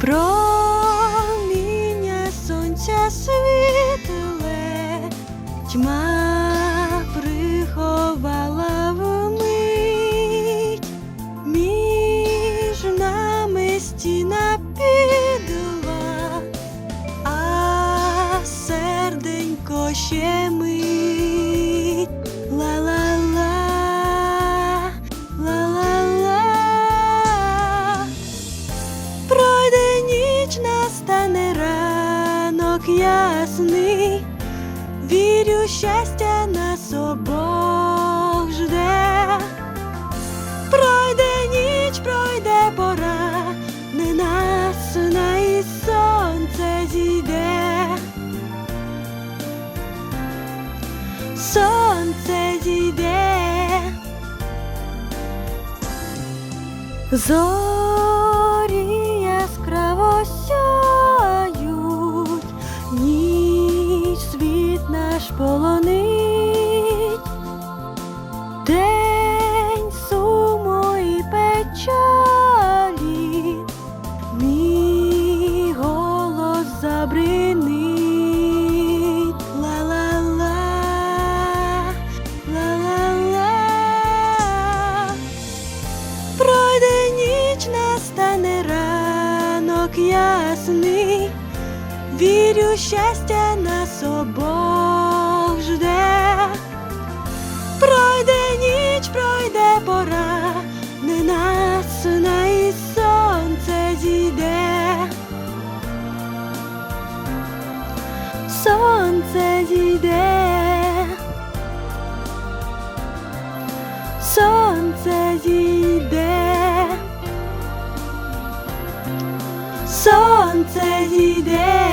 Проміння сонця світле, тьма приховала вмить, між нами стіна підла, а серденько ще мить. Ла-ла-ла, ніч, настане ранок ясний, вірю, щастя нас обох жде. Пройде ніч, пройде пора, не ненасна і сонце зійде. Сонце зійде. Зорі полонить, день суму і печалі, мій голос забринить. Ла-ла-ла, настане ранок ясний, вірю, щастя нас обох Сонце зійде. Сонце зійде, сонце зійде.